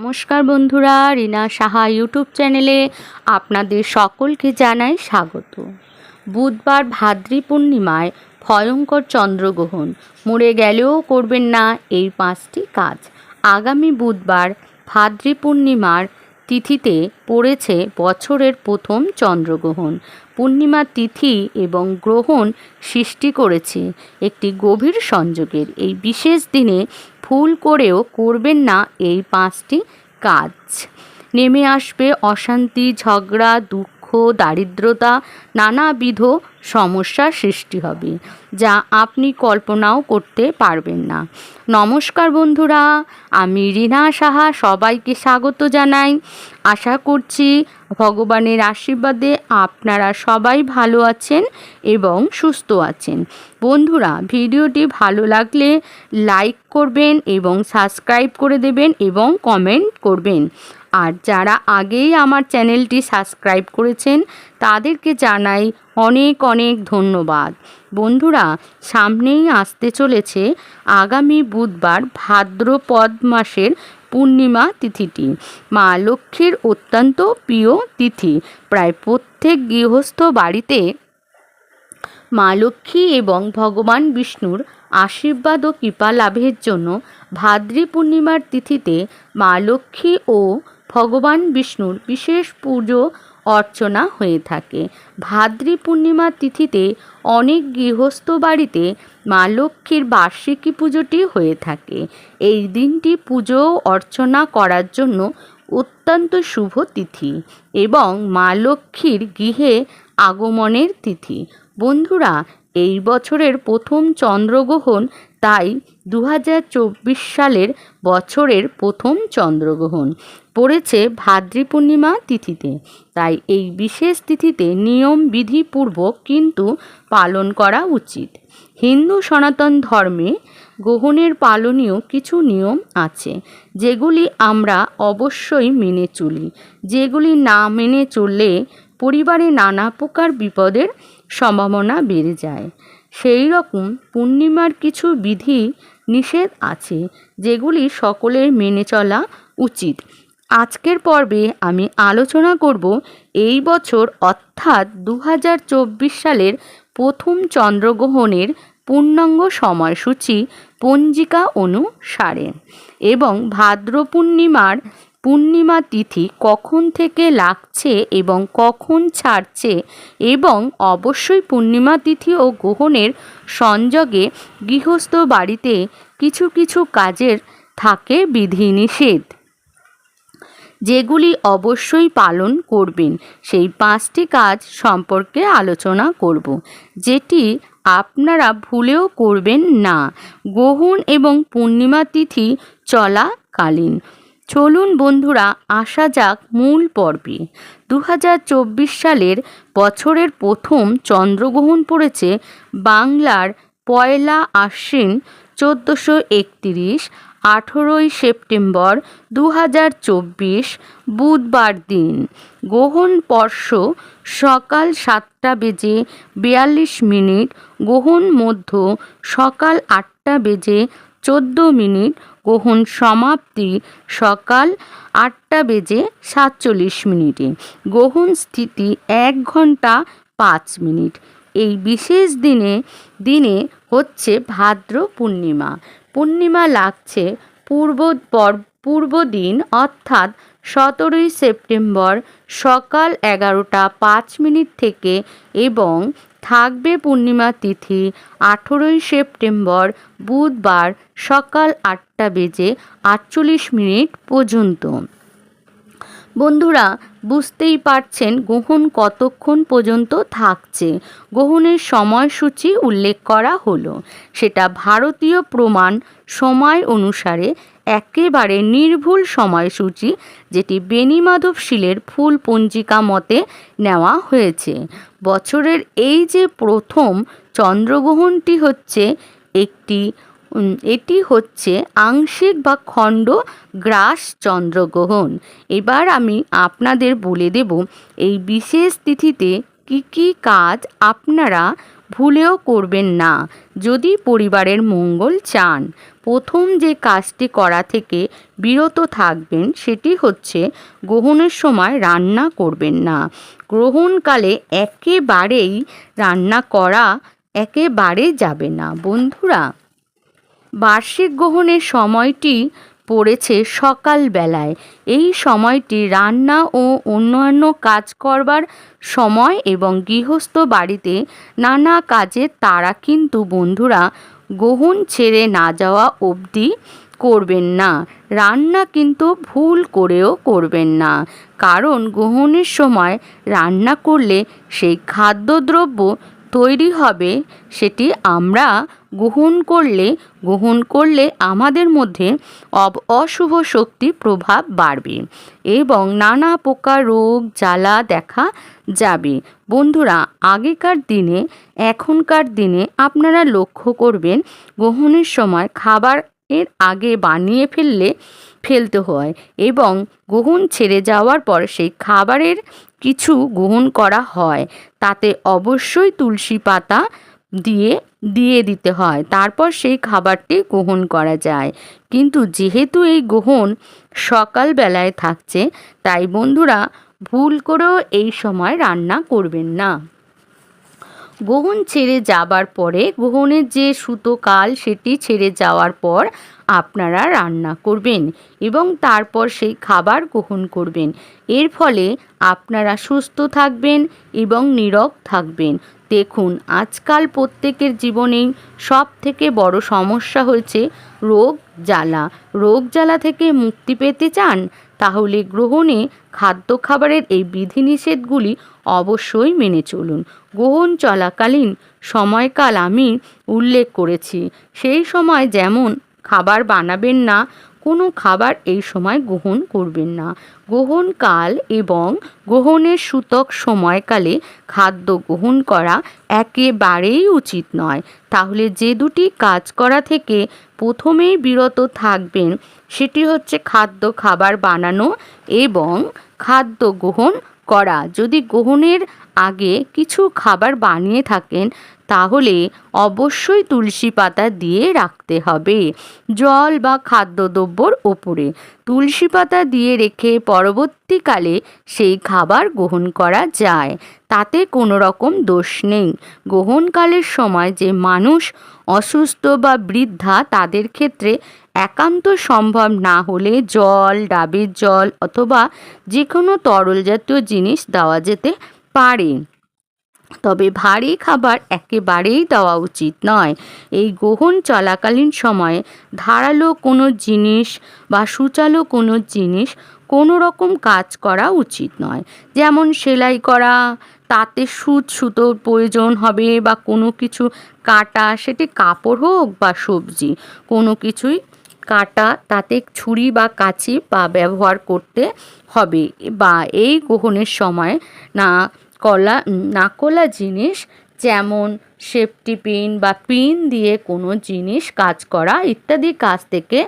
নমস্কার বন্ধুরা, রিনা সাহা ইউটিউব চ্যানেলে আপনাদের সকলকে জানাই স্বাগত। বুধবার ভাদ্রী পূর্ণিমায় ভয়ঙ্কর চন্দ্রগ্রহণ, মরে গেলেও করবেন না এই পাঁচটি কাজ। আগামী বুধবার ভাদ্রী পূর্ণিমার তিথিতে পড়েছে বছরের প্রথম চন্দ্রগ্রহণ। পূর্ণিমা তিথি এবং গ্রহণ সৃষ্টি করেছে একটি গভীর সংযোগের। এই বিশেষ দিনে ফুল করেও করবেন না এই পাঁচটি কাজ। নেমে আসবে অশান্তি, ঝগড়া, দুঃখ দারিদ্রতা, নানাবিধ সমস্যার সৃষ্টি হবে, যা আপনি কল্পনাও করতে পারবেন না। নমস্কার বন্ধুরা, আমি রিনা সাহা সবাইকে স্বাগত জানাই। আশা করছি ভগবানের আশীর্বাদে আপনারা সবাই ভালো আছেন এবং সুস্থ আছেন। বন্ধুরা, ভিডিওটি ভালো লাগলে লাইক করবেন এবং সাবস্ক্রাইব করে দেবেন এবং কমেন্ট করবেন। আর যারা আগেই আমার চ্যানেলটি সাবস্ক্রাইব করেছেন, তাদেরকে জানাই অনেক অনেক ধন্যবাদ। বন্ধুরা, সামনেই আসতে চলেছে আগামী বুধবার ভাদ্রপদ মাসের পূর্ণিমা তিথিটি। মা লক্ষ্মীর অত্যন্ত প্রিয় তিথি। প্রায় প্রত্যেক গৃহস্থ বাড়িতে মা লক্ষ্মী এবং ভগবান বিষ্ণুর আশীর্বাদ ও কৃপা লাভের জন্য ভাদ্রী পূর্ণিমার তিথিতে মা লক্ষ্মী ও ভগবান বিষ্ণুর বিশেষ পুজো অর্চনা হয়ে থাকে। ভাদ্রী পূর্ণিমা তিথিতে অনেক গৃহস্থ বাড়িতে মা লক্ষ্মীর বার্ষিকী পুজোটি হয়ে থাকে। এই দিনটি পুজো অর্চনা করার জন্য অত্যন্ত শুভ তিথি এবং মা লক্ষ্মীর গৃহে আগমনের তিথি। বন্ধুরা, এই বছরের প্রথম চন্দ্রগ্রহণ তাই দু হাজার চব্বিশ সালের বছরের প্রথম চন্দ্রগ্রহণ। পড়েছে ভাদ্রী পূর্ণিমা তিথিতে। তাই এই বিশেষ তিথিতে নিয়ম বিধিপূর্বক কিন্তু পালন করা উচিত। হিন্দু সনাতন ধর্মে গ্রহণের পালনীয় কিছু নিয়ম আছে, যেগুলি আমরা অবশ্যই মেনে চলি। যেগুলি না মেনে চললে পরিবারে নানা প্রকার বিপদের সম্ভাবনা বেড়ে যায়। সেই রকম পূর্ণিমার কিছু বিধি নিষেধ আছে, যেগুলি সকলের মেনে চলা উচিত। আজকের পর্বে আমি আলোচনা করব এই বছর অর্থাৎ দু হাজার চব্বিশ সালের প্রথম চন্দ্রগ্রহণের পূর্ণাঙ্গ সময়সূচি পঞ্জিকা অনুসারে এবং ভাদ্র পূর্ণিমার পূর্ণিমা তিথি কখন থেকে লাগছে এবং কখন ছাড়ছে এবং অবশ্যই পূর্ণিমা তিথি ও গ্রহণের সংযোগে গৃহস্থ বাড়িতে কিছু কিছু কাজের থাকে বিধিনিষেধ। যেগুলি অবশ্যই পালন করবেন, সেই পাঁচটি কাজ সম্পর্কে আলোচনা করব। যেটি আপনারা ভুলেও করবেন না। গ্রহণ এবং পূর্ণিমা তিথি চলাকালীন। চলুন বন্ধুরা, আসা যাক মূল পর্বে। দু হাজার চব্বিশ সালের বছরের প্রথম চন্দ্রগ্রহণ পড়েছে বাংলার পয়লা আশ্বিন চোদ্দোশো একতিরিশ আঠেরোই সেপ্টেম্বর দু হাজার চব্বিশ বুধবার দিন। গ্রহণ পর্ষ সকাল সাতটা বেজে বিয়াল্লিশ মিনিট, গ্রহণ মধ্য সকাল আটটা বেজে চোদ্দ মিনিট, গ্রহণ সমাপ্তি সকাল আটটা বেজে সাতচল্লিশ মিনিটে। গ্রহণ স্থিতি এক ঘণ্টা পাঁচ মিনিট। এই বিশেষ দিনে দিনে হচ্ছে ভাদ্র পূর্ণিমা। পূর্ণিমা লাগছে, পূর্ব পূর্ব দিন অর্থাৎ সতেরোই সেপ্টেম্বর সকাল এগারোটা পাঁচ মিনিট থেকে এবং থাকবে পূর্ণিমা তিথি আঠেরোই সেপ্টেম্বর বুধবার সকাল আটটা বেজে আটচল্লিশ মিনিট পর্যন্ত। বন্ধুরা বুঝতেই পারছেন গ্রহণ কতক্ষণ পর্যন্ত থাকছে। গ্রহণের সময়সূচি উল্লেখ করা হলো। সেটা ভারতীয় প্রমাণ সময় অনুসারে একেবারে নির্ভুল সময়সূচি, যেটি বেণীমাধব শিলের ফুল পঞ্জিকা মতে নেওয়া হয়েছে। বছরের এই যে প্রথম চন্দ্রগ্রহণটি হচ্ছে একটি এটি হচ্ছে আংশিক বা খণ্ড গ্রাস চন্দ্রগ্রহণ এবার আমি আপনাদের বলে দেব, এই বিশেষ তিথিতে কি কি কাজ আপনারা ভুলেও করবেন না, যদি পরিবারের মঙ্গল চান। প্রথম যে কাজটি করা থেকে বিরত থাকবেন, সেটি হচ্ছে গ্রহণের সময় রান্না করবেন না। গ্রহণকালে একেবারেই রান্না করা একেবারে যাবে না। বন্ধুরা বার্ষিক গ্রহণের সময়টি পড়েছে সকালবেলায়। এই সময়টি রান্না ও অন্যান্য কাজ করবার সময় এবং গৃহস্থ বাড়িতে নানা কাজের তারা কিন্তু বন্ধুরা গ্রহণ ছেড়ে না যাওয়া অবধি করবেন না। রান্না কিন্তু ভুল করেও করবেন না। কারণ গ্রহণের সময় রান্না করলে সেই খাদ্যদ্রব্য তৈরি হবে, সেটি আমরা গ্রহণ করলে গ্রহণ করলে আমাদের মধ্যে অব- অশুভ শক্তি প্রভাব বাড়বে এবং নানা প্রকার রোগ, জ্বালা দেখা যাবে। বন্ধুরা, আগেকার দিনে, এখনকার দিনে আপনারা লক্ষ্য করবেন, গ্রহণের সময় খাবার এর আগে বানিয়ে ফেললে, ফেলতে হয় এবং গ্রহণ ছেড়ে যাওয়ার পর সেই খাবারের কিছু গ্রহণ করা হয়। তাতে অবশ্যই তুলসী পাতা দিয়ে দিয়ে দিতে হয়। তারপর সেই খাবারটি গ্রহণ করা যায়। কিন্তু যেহেতু এই গ্রহণ সকালবেলায় থাকছে, তাই বন্ধুরা ভুল করেও এই সময় রান্না করবেন না। গ্রহণ ছেড়ে যাবার পরে গ্রহণের যে সুতো কাল সেটি ছেড়ে যাওয়ার পর আপনারা রান্না করবেন এবং তারপর সেই খাবার গ্রহণ করবেন। এর ফলে আপনারা সুস্থ থাকবেন এবং নীরব থাকবেন। দেখুন, আজকাল প্রত্যেকের জীবনেই সব থেকে বড় সমস্যা হয়েছে রোগ জ্বালা। রোগ জ্বালা থেকে মুক্তি পেতে চান? তাহলে গ্রহণে খাদ্য খাবারের এই বিধিনিষেধগুলি অবশ্যই মেনে চলুন। গ্রহণ চলাকালীন সময়কাল আমি উল্লেখ করেছি। সেই সময় যেমন খাবার বানাবেন না কোনো খাবার এই সময় গ্রহণ করবেন না। গ্রহণকাল এবং গ্রহণের সূতক সময়কালে খাদ্য গ্রহণ করা একেবারেই উচিত নয়। তাহলে যে দুটি কাজ করা থেকে প্রথমেই বিরত থাকবেন, সেটি হচ্ছে খাদ্য খাবার বানানো এবং খাদ্য গ্রহণ করা। যদি গ্রহণের আগে কিছু খাবার বানিয়ে থাকেন, তাহলে অবশ্যই তুলসী পাতা দিয়ে রাখতে হবে। জল বা খাদ্যদ্রব্যর ওপরে তুলসী পাতা দিয়ে রেখে পরবর্তীকালে সেই খাবার গ্রহণ করা যায়। তাতে কোনো রকম দোষ নেই। গ্রহণকালের সময় যে মানুষ অসুস্থ বা বৃদ্ধা, তাদের ক্ষেত্রে একান্ত সম্ভব না হলে জল, ডাবের জল অথবা যে কোনো তরল জাতীয় জিনিস দেওয়া যেতে পারে। তবে ভারী খাবার একেবারেই দেওয়া উচিত নয়। এই গ্রহণ চলাকালীন সময়ে ধারালো কোনো জিনিস বা সুচালো কোনো জিনিস কোনো রকম কাজ করা উচিত নয়। যেমন সেলাই করা, তাতে সুচ, সুতোর প্রয়োজন হবে বা কোনো কিছু কাটা, সেটি কাপড় হোক বা সবজি, কোনো কিছুই কাটা, তাতে ছুরি বা কাঁচি বা ব্যবহার করতে হবে। বা এই গ্রহণের সময় না কলা নাকলা জিনিস, যেমন সেফটি পিন বা পিন দিয়ে কোনো জিনিস কাজ করা ইত্যাদি কাজ থেকে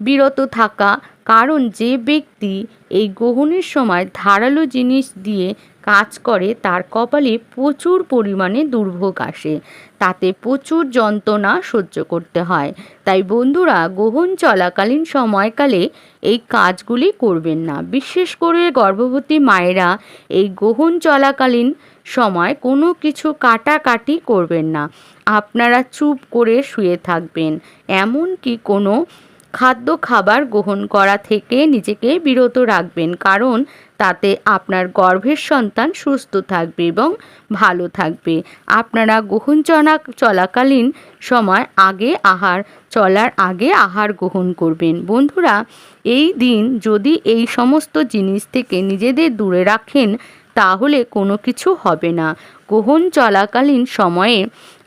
বিরত থাকা কারণ যে ব্যক্তি এই গ্রহণের সময় ধারালো জিনিস দিয়ে কাজ করে, তার কপালে প্রচুর পরিমাণে দুর্ভোগ আসে। তাতে প্রচুর যন্ত্রণা সহ্য করতে হয়। তাই বন্ধুরা, গ্রহণ চলাকালীন সময়কালে এই কাজগুলি করবেন না। বিশেষ করে গর্ভবতী মায়েরা এই গ্রহণ চলাকালীন সময় কোনো কিছু কাটাকাটি করবেন না। আপনারা চুপ করে শুয়ে থাকবেন। এমনকি কোনো খাদ্য খাবার গ্রহণ করা থেকে নিজেকে বিরত রাখবেন, কারণ তাতে আপনার গর্ভের সন্তান সুস্থ থাকবে এবং ভালো থাকবে। আপনারা গ্রহণ চলা, চলাকালীন সময় আগে আহার, চলার আগে আহার গ্রহণ করবেন। বন্ধুরা, এই দিন যদি এই সমস্ত জিনিস থেকে নিজেদের দূরে রাখেন, তাহলে কোনো কিছু হবে না। গ্রহণ চলাকালীন সময়ে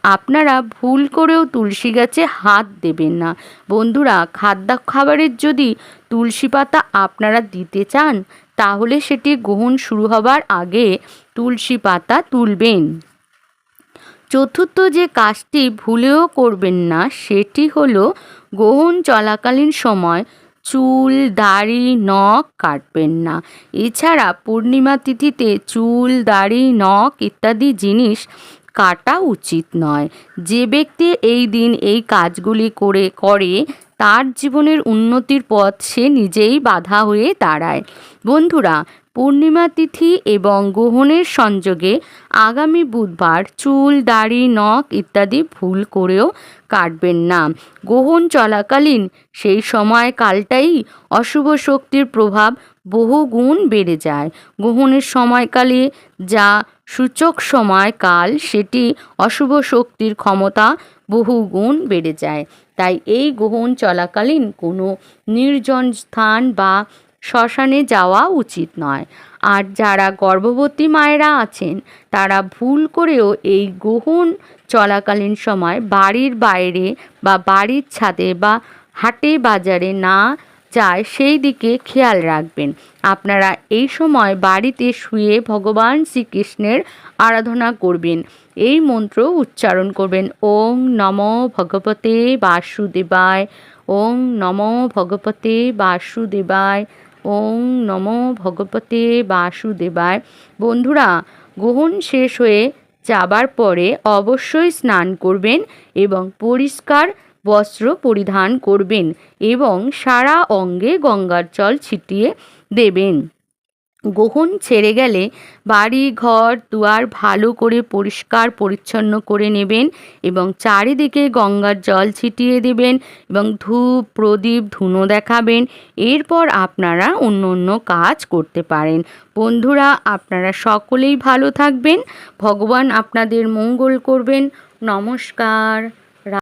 আপনারা ভুল করেও তুলসী গাছে হাত দেবেন না। বন্ধুরা খাদ্য খাবারের যদি তুলসী পাতা আপনারা দিতে চান, তাহলে সেটি গ্রহণ শুরু হবার আগে তুলসী পাতা তুলবেন। চতুর্থ যে কাজটি ভুলেও করবেন না, সেটি হলো গ্রহণ চলাকালীন সময় চুল, দাড়ি, নখ কাটবেন না। এছাড়া পূর্ণিমা তিথিতে চুল, দাড়ি, নখ ইত্যাদি জিনিস কাটা উচিত নয়। যে ব্যক্তি এই দিন এই কাজগুলি করে করে, তার জীবনের উন্নতির পথ সে নিজেই বাধা হয়ে দাঁড়ায়। বন্ধুরা, পূর্ণিমা তিথি এবং গ্রহণের সংযোগে আগামী বুধবার চুল, দাড়ি, নখ ইত্যাদি ভুল করেও কাটবেন না। গ্রহণ চলাকালীন সেই সময় কালটাই অশুভ শক্তির প্রভাব বহু গুণ বেড়ে যায়। গ্রহণের সময়কালে যা সূচক সময় কাল সেটি অশুভ শক্তির ক্ষমতা বহু গুণ বেড়ে যায়। তাই এই গ্রহণ চলাকালীন কোনো নির্জন স্থান বা শ্মশানে যাওয়া উচিত নয়। আর যারা গর্ভবতী মায়েরা আছেন, তারা ভুল করেও এই গ্রহণ চলাকালীন সময় বাড়ির বাইরে বা বাড়ির ছাদে বা হাটে বাজারে না যায় সেই দিকে খেয়াল রাখবেন। আপনারা এই সময় বাড়িতে শুয়ে ভগবান শ্রীকৃষ্ণের আরাধনা করবেন। এই মন্ত্র উচ্চারণ করবেন ওং নম ভগবতে বাসুদেবায় ওং নম ভগবতে বাসুদেবায় ওং নম ভগবতে বাসুদেবায়। বন্ধুরা, গ্রহণ শেষ হয়ে যাবার পরে অবশ্যই স্নান করবেন এবং পরিষ্কার বস্ত্র পরিধান করবেন এবং সারা অঙ্গে গঙ্গার জল ছিটিয়ে দেবেন। গ্রহণ ছেড়ে গেলে বাড়ি, ঘর, দুয়ার ভালো করে পরিষ্কার পরিচ্ছন্ন করে নেবেন এবং চারিদিকে গঙ্গার জল ছিটিয়ে দেবেন এবং ধূপ, প্রদীপ, ধুনো দেখাবেন। এরপর আপনারা অন্য অন্য কাজ করতে পারেন। বন্ধুরা, আপনারা সকলেই ভালো থাকবেন। ভগবান আপনাদের মঙ্গল করবেন। নমস্কার।